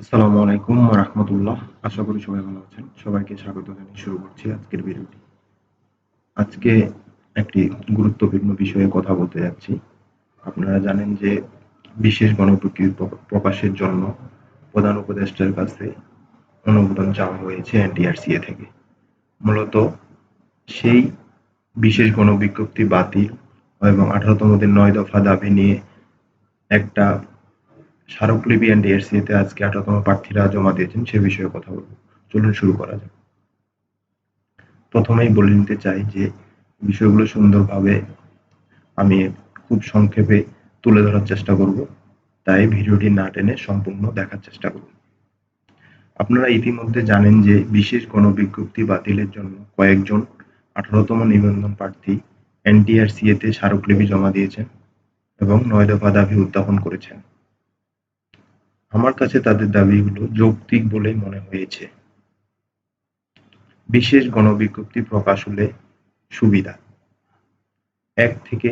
আসসালামু আলাইকুম রাহমাতুল্লাহ। আশা করি সবাই ভালো আছেন। সবাইকে স্বাগত জানিয়ে শুরু করছি আজকের ভিডিওটি। আজকে একটি গুরুত্বপূর্ণ বিষয়ে কথা বলতে যাচ্ছি। আপনারা জানেন যে বিশেষ গণপ্রকৃতি প্রকাশের জন্য প্রধান উপদেষ্টার কাছে অনুমোদন চাওয়া হয়েছে এনটিআরসিএ থেকে। মূলত সেই বিশেষ গণবিজ্ঞপ্তি বাতিল এবং আঠারোতম দিন নয় দফা দাবি নিয়ে একটা স্মারকলিপি এন্ড এরসিতে আজকে আঠারোতম প্রার্থীরা জমা দিয়েছেন, সে বিষয়ে কথা বলব। চলুন শুরু করা যাক। প্রথমেই বলে নিতে চাই যে, বিষয়গুলো সুন্দরভাবে আমি খুব সংক্ষেপে তুলে ধরার চেষ্টা করব। তাই ভিডিওটি না টেনে সম্পূর্ণ দেখার চেষ্টা করুন আপনারা ইতিমধ্যে জানেন যে, বিশেষ গণবিজ্ঞপ্তি বাতিলের জন্য কয়েকজন আঠারোতম নিবন্ধন প্রার্থী এনটিআরসিএতে স্মারকলিপি জমা দিয়েছেন এবং নয় দফা দাবি উত্থাপন করেছেন। আমার কাছে তাদের দাবিগুলো যৌক্তিক বলে মনে হয়েছে। বিশেষ গণবিজ্ঞপ্তি প্রকাশ হলে সুবিধা। এক থেকে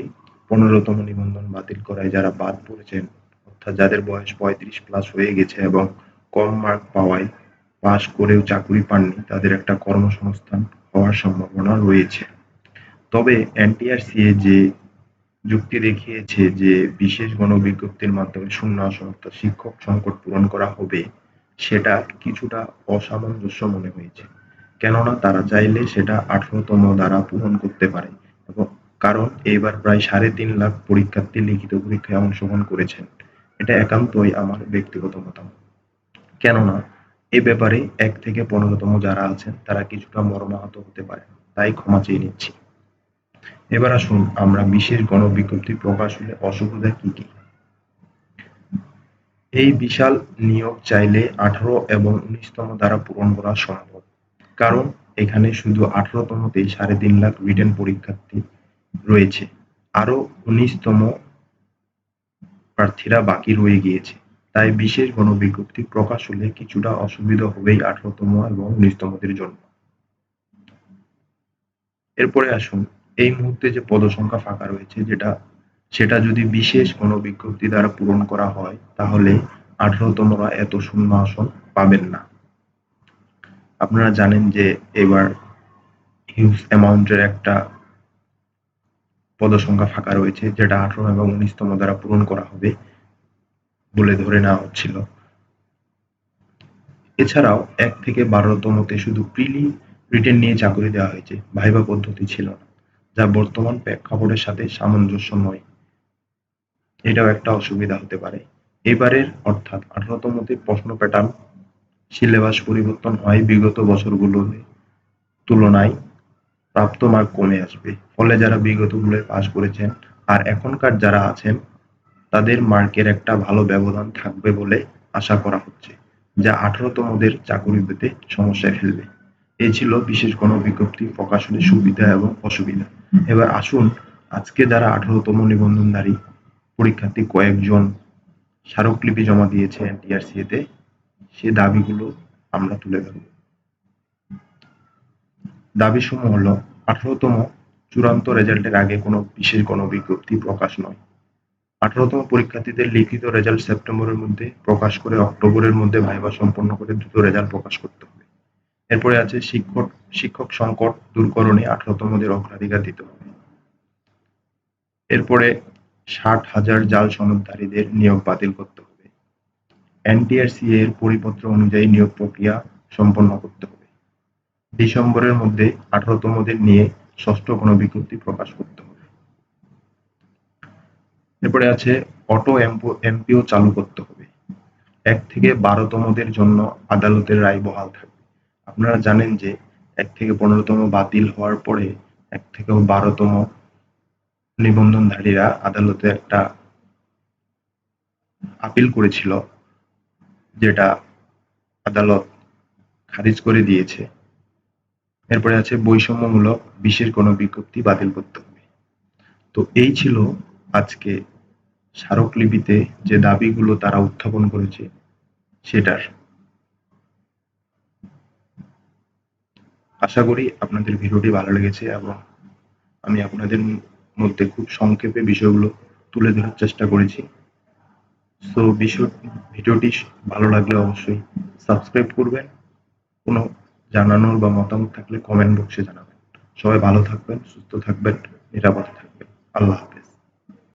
পনেরোতম নিবন্ধন বাতিল করায় যারা বাদ পড়েছেন, অর্থাৎ যাদের বয়স পঁয়ত্রিশ প্লাস হয়ে গেছে এবং কম মার্ক পাওয়ায় পাশ করেও চাকরি পাননি, তাদের একটা কর্মসংস্থান হওয়ার সম্ভাবনা রয়েছে। তবে এনটিআরসিএ যে যুক্তি দেখিয়েছে যে বিশেষ গণবিজ্ঞপ্তির মাধ্যমে শূন্য আসন অর্থাৎ শিক্ষক সংকট পূরণ করা হবে, সেটা কিছুটা অসামঞ্জস্য মনে হয়েছে। কেননা তারা চাইলে সেটা আঠারোতম দ্বারা পূরণ করতে পারে এবং কারণ এবার প্রায় সাড়ে তিন লাখ পরীক্ষার্থী লিখিত পরীক্ষায় অংশগ্রহণ করেছেন। এটা একান্তই আমার ব্যক্তিগত মতামত। কেননা এ ব্যাপারে এক থেকে পনেরোতম যারা আছেন, তারা কিছুটা মর্মাহত হতে পারে তাই ক্ষমা চেয়ে নিচ্ছি। এবার আসুন আমরা বিশেষ গণবিজ্ঞপ্তি প্রকাশ হলে অসুবিধা কি কি? এই বিশাল নিয়োগ চাইলে আঠারো এবং উনিশতম দ্বারা পূরণ করা সম্ভব। কারণ এখানে শুধু আঠারোতমতেই সাড়ে তিন লাখ রিটেন পরীক্ষার্থী রয়েছে। আরও উনিশতম প্রার্থীরা বাকি রয়ে গিয়েছে। তাই বিশেষ গণবিজ্ঞপ্তি প্রকাশ হলে কিছুটা অসুবিধা হবেই আঠারোতম এবং উনিশতমদের জন্য। এরপরে আসুন এই মুহূর্তে যে পদসংখ্যা ফাঁকা রয়েছে, যেটা, সেটা যদি বিশেষ কোনো বিজ্ঞপ্তি দ্বারা পূরণ করা হয়, তাহলে আঠারোতমরা এত শূন্য আসন পাবেন না। আপনারা জানেন যে এবার হিউজ অ্যামাউন্টের একটা পদসংখ্যা ফাঁকা রয়েছে, যেটা আঠারো এবং উনিশতম দ্বারা পূরণ করা হবে বলে ধরে নেওয়া হচ্ছিল। এছাড়াও এক থেকে বারোতমতে শুধু প্রিলি রিটেন নিয়ে চাকরি দেওয়া হয়েছে ভাইবা পদ্ধতি ছিল না। যা বর্তমান প্রেক্ষাপটের সাথে সামঞ্জস্য নয় এটাও একটা অসুবিধা হতে পারে। এবারের অর্থাৎ আঠারোতমতে প্রশ্ন প্যাটার্ন সিলেবাস পরিবর্তন হয় বিগত বছরগুলোর তুলনায়, প্রাপ্ত মার্ক কমে আসবে। ফলে যারা বিগতগুলোয় পাস করেছেন আর এখনকার যারা আছেন, তাদের মার্কের একটা ভালো ব্যবধান থাকবে বলে আশা করা হচ্ছে, যা আঠারোতমদের চাকরি পেতে সমস্যায় ফেলবে। এ ছিল বিশেষ গণবিজ্ঞপ্তি প্রকাশনের সুবিধা এবং অসুবিধা। এবার আসুন, আজকে যারা আঠারোতম নিবন্ধনধারী, পরীক্ষার্থী কয়েকজন স্মারকলিপি জমা দিয়েছে এনটিআরসিএতে সে দাবিগুলো আমরা তুলে ধরব। দাবি সমূহ হলো, আঠারোতম চূড়ান্ত রেজাল্টের আগে কোনো বিশেষ কোনো গণবিজ্ঞপ্তি প্রকাশ নয়। আঠারোতম পরীক্ষার্থীদের লিখিত রেজাল্ট সেপ্টেম্বরের মধ্যে প্রকাশ করে অক্টোবরের মধ্যে ভাইবা সম্পন্ন করে দ্রুত রেজাল্ট প্রকাশ করতে হবে। এরপরে আছে শিক্ষক শিক্ষক সংকট দূরকরণে আঠারোতমদের অগ্রাধিকার দিতে হবে। এরপরে ষাট হাজার জাল সনদধারীদের নিয়োগ বাতিল করতে হবে। এনটিআরসি এর পরিপত্র অনুযায়ী নিয়োগ প্রক্রিয়া সম্পন্ন করতে হবে। ডিসেম্বরের মধ্যে আঠারোতমদের নিয়ে ষষ্ঠ কোনো বিজ্ঞপ্তি প্রকাশ করতে হবে। এরপরে আছে অটো এমপিও চালু করতে হবে। এক থেকে বারোতমদের জন্য আদালতের রায় বহাল থাকবে। আপনারা জানেন যে এক থেকে পনেরোতম বাতিল হওয়ার পরে এক থেকে বারোতম নিবন্ধনধারীরা আদালতে একটা আপিল করেছিল, যেটা আদালত খারিজ করে দিয়েছে। এরপরে আছে বৈষম্যমূলক বিশেষ কোনো বিজ্ঞপ্তি বাতিল করতে হবে। তো এই ছিল আজকে স্মারকলিপিতে যে দাবিগুলো তারা উত্থাপন করেছে, সেটার আশা করি আপনাদের ভিডিওটি ভালো লেগেছে এবং আমি আপনাদের মধ্যে খুব সংক্ষেপে বিষয়গুলো তুলে ধরার চেষ্টা করেছি। সো বিষয়, ভিডিওটি ভালো লাগলে অবশ্যই সাবস্ক্রাইব করবেন। কোনো জানানোর বা মতামত থাকলে কমেন্ট বক্সে জানাবেন। সবাই ভালো থাকবেন, সুস্থ থাকবেন, নিরাপদে থাকবেন। আল্লাহ হাফেজ।